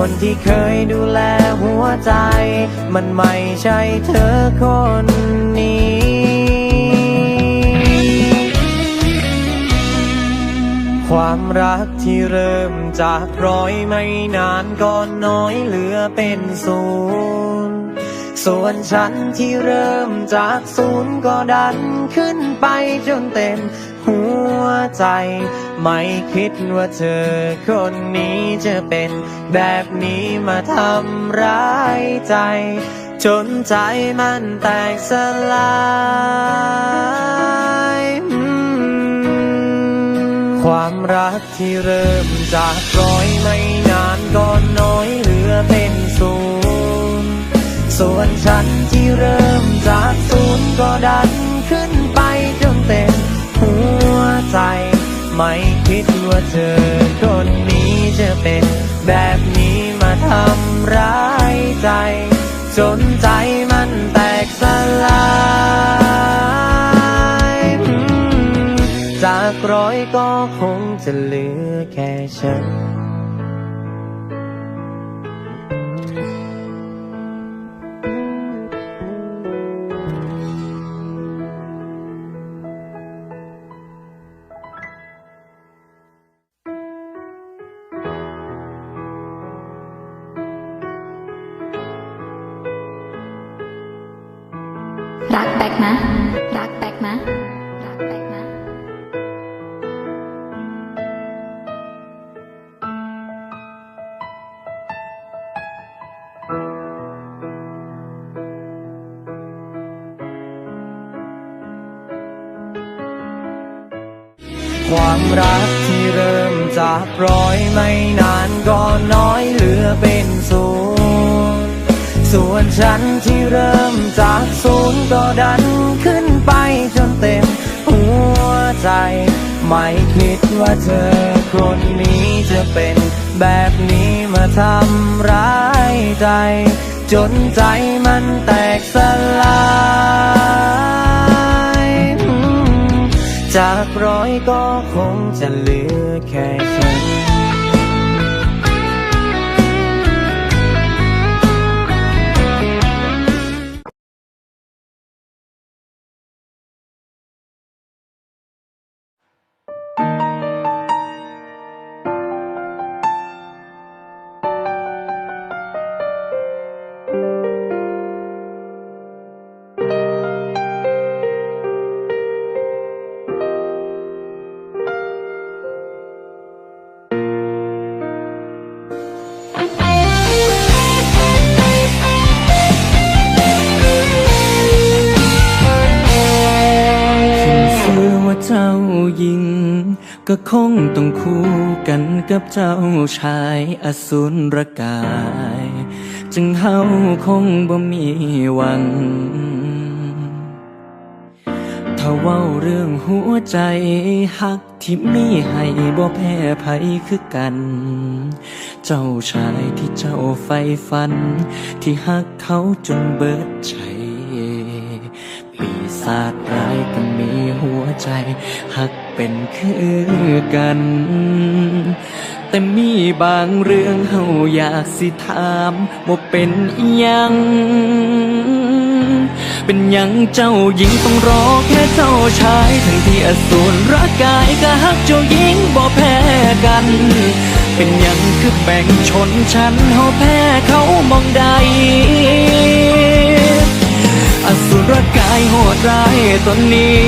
คนที่เคยดูแลหัวใจ มันไม่ใช่เธอคนนี้ความรักที่เริ่มจากร้อยไม่นานก็น้อยเหลือเป็นศูนย์ ส่วนฉันที่เริ่มจากศูนย์ก็ดันขึ้นไปจนเต็มหัวใจ ไม่คิดว่าเธอคนนี้จะเป็นแบบนี้มาทำร้ายใจ จนใจมันแตกสลายความรักที่เริ่มจากร้อยไม่นานก็น้อย จนใจมันแตกส ความรักที่เริ่มจากร้อยไม่นานก็น้อยเหลือเป็นศูนย์ส่วนฉันที่เริ่มจากศูนย์ก็ดันขึ้นไปจนเต็มหัวใจ ไม่คิดว่าเธอคนนี้จะเป็นแบบนี้มาทำร้ายใจ จนใจมันแตกสลาย จะเหลือแค่ ก็คงต้องคู่กันกับเจ้าชายอสูรกาย จึงเฮาคงบ่มีหวังถ้าเว้าเรื่องหัวใจหักที่มีให้บ่แพ้ภัยคือกัน เจ้าชายที่เจ้าใฝ่ฝัน ที่หักเขาจนเบิดใจปีศาจร้ายก็มีหัวใจหัก เป็นคือกัน แต่มีบางเรื่องเฮาอยากสิถามว่าเป็นอิหยัง เป็นหยังเจ้าหญิงต้องรอแค่เจ้าชาย ทั้งที่อสูรร่างกายก็หักเจ้าหญิงบ่แพ้กัน เป็นหยังคือแบ่งชนชั้นเฮาแพ้เขามองใด อสุรกายโหดร้ายตอนนี้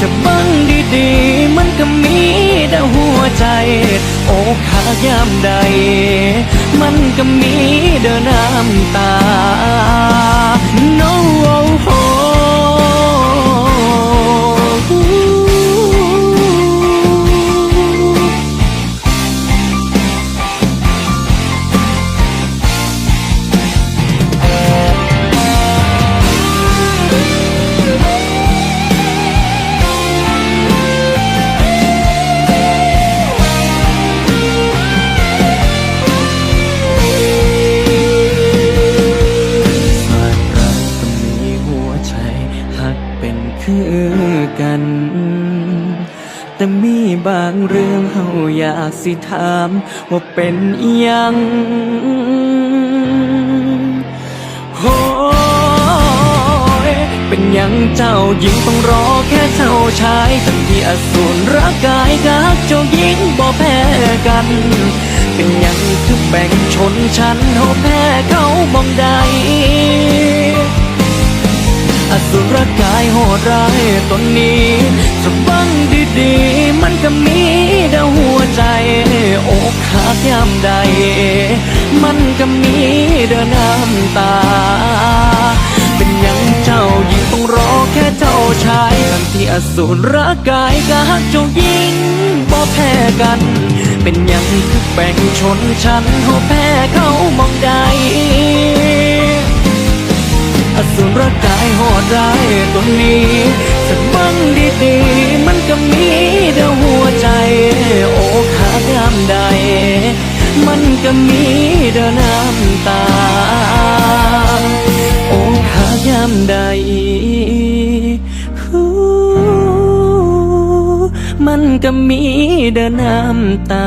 จะบังดีๆ มันก็มีแต่หัวใจ โอ้ขายามใด มันก็มีเดินน้ำตา no oh, oh. รื่องเฮาอยากสิถาม ว่าเป็นอิหยังโอยเป็นหยังเจ้าหญิงต้องรอแค่เจ้าชายทั้งที่อสูรร่างกายกับเจ้าหญิงบ่แพ้กัน เป็นหยังคือแบ่งชนชั้นเฮาแพ้เขามองใดอสุรกายโหดร้ายตนนี้จะบัง ดี มันก็มีแต่หัวใจอกหักยามใด มันก็มีเดินน้ำตา เป็นยังเจ้าหญิงต้องรอแค่เจ้าชายทั้งที่อสูรร่างกายก็หักเจ้าหญิงบ่แพ้กัน เป็นยังคือแบ่งชนชั้นเฮาแพ้เขามองใด อสุรกายโหดร้ายตัวนี้สักบังดีๆ มันก็มีเดียวหัวใจ โอ้ขายามใด มันก็มีเดียวน้ำตา โอ้ขายามใด มันก็มีเดินน้ำตา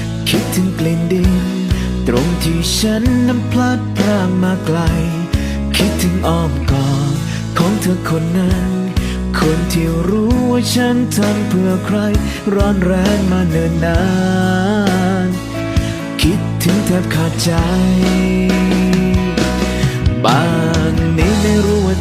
คิดถึงกลิ่นดิน ตรงที่ฉันนั้นพลัดพรากมาไกล คิดถึงอ้อมกอดของเธอคนนั้น คนที่รู้ว่าฉันทำเพื่อใคร ร้อนแรงมาเนิ่นนาน คิดถึงแทบขาดใจ บางนี้ไม่รู้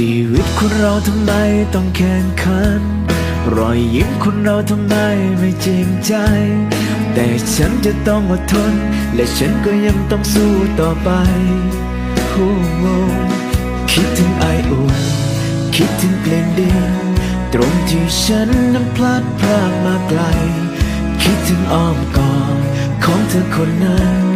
ชีวิตคนเราทำไมต้องแข่งขัน รอยยิ้มคนเราทำไมไม่จริงใจ แต่ฉันจะต้องอดทน และฉันก็ยังต้องสู้ต่อไปโอ้โคิดถึงไออุ่น คิดถึงเพลงดินตรงที่ฉันนั้นพลัดพรากมาไกล คิดถึงอ้อมกอดของเธอคนนั้น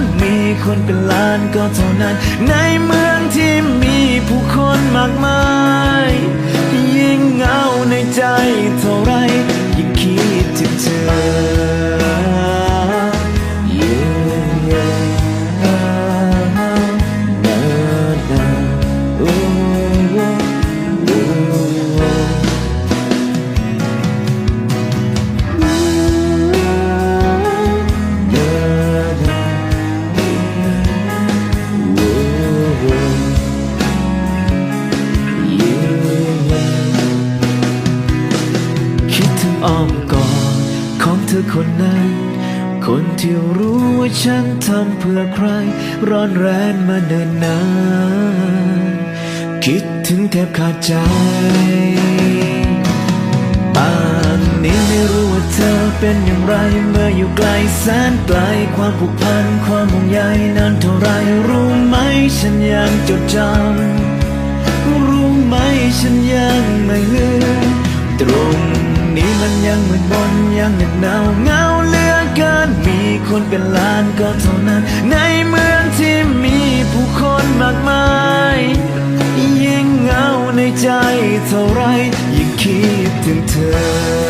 านมีคนเป็นล้านก็เท่านั้น ในเมืองที่มีผู้คนมากมาย ยิ่งเหงาในใจเท่าไรยิ่งคิดถึงเธอ มาเนิ่นนานคิดถึงแทบขาดใจป่านนี้ไม่รู้ว่าเธอเป็นอย่างไร เมื่ออยู่ไกลแสนไกลความผูกพันความห่วงใยนานเท่าไรรู้ไหมฉันยังจดจำรู้ไหมฉันยังไม่ลืมตรงนี้มันยังมืดมนยังเหน็บหนาวเงาเหลือเกินมีคนเป็นล้านก็เท่านั้น ในเมืองที่มี ผู้คนมากมาย ยิ่งเหงาในใจเท่าไรยิ่งคิดถึงเธอ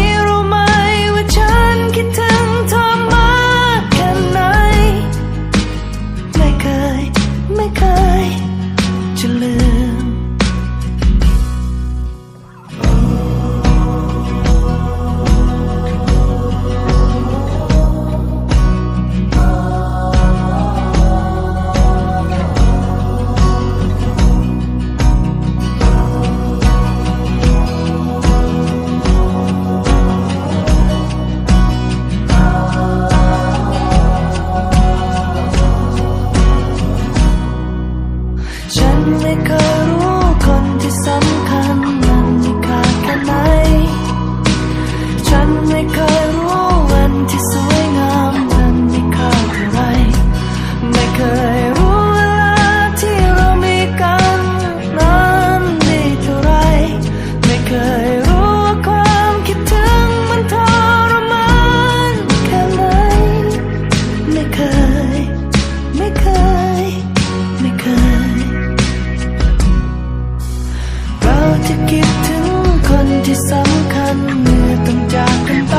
้ จะคิดถึงคนที่สำคัญเมื่อต้องจากกันไป